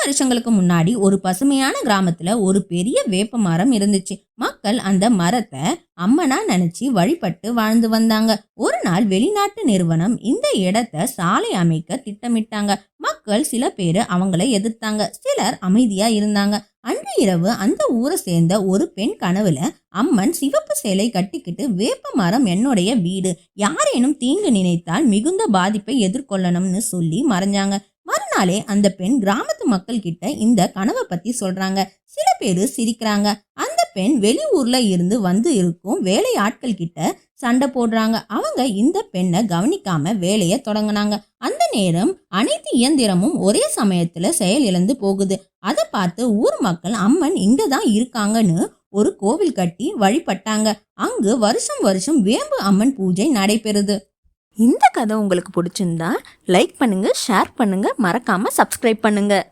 வருஷங்களுக்கு முன்னாடி ஒரு பசுமையான கிராமத்துல ஒரு பெரிய வேப்ப மரம் இருந்துச்சு. மக்கள் அந்த மரத்தை அம்மனா நினைச்சு வழிபட்டு வாழ்ந்து வந்தாங்க. ஒரு நாள் வெளிநாட்டு நிறுவனம் இந்த இடத்த சாலை அமைக்க திட்டமிட்டாங்க. மக்கள் சில பேர் அவங்கள எதிர்த்தாங்க. சிலர் அமைதியா இருந்தாங்க. அன்று இரவு அந்த ஊரை சேர்ந்த ஒரு பெண் கனவுல அம்மன் சிவப்பு சேலை கட்டிக்கிட்டு வேப்ப மரம் என்னுடைய வீடு. யாரேனும் தீங்கு நினைத்தால் மிகுந்த பாதிப்பை எதிர்கொள்ளணும்னு சொல்லி மறைஞ்சாங்க. மறுநாளே அந்த பெண் கிராமத்து மக்கள் கிட்ட இந்த கனவை பத்தி சொல்றாங்க. சில பேர் சிரிக்கிறாங்க. அந்த பெண் வெளியூர்ல இருந்து வந்து இருக்கும் வேலை ஆட்கள் கிட்ட சண்டை போடுறாங்க. அவங்க இந்த பெண்ணை கவனிக்காம வேலையை தொடங்கினாங்க. அந்த நேரம் அனைத்து இயந்திரமும் ஒரே சமயத்துல செயல் இழந்து போகுது. அதை பார்த்து ஊர் மக்கள் அம்மன் இங்க தான் இருக்காங்கன்னு ஒரு கோவில் கட்டி வழிபட்டாங்க. அங்கு வருஷம் வருஷம் வேம்பு அம்மன் பூஜை நடைபெறுது. இந்த கதை உங்களுக்கு பிடிச்சிருந்தா லைக் பண்ணுங்க ஷேர் பண்ணுங்க. மறக்காம சப்ஸ்கிரைப் பண்ணுங்க.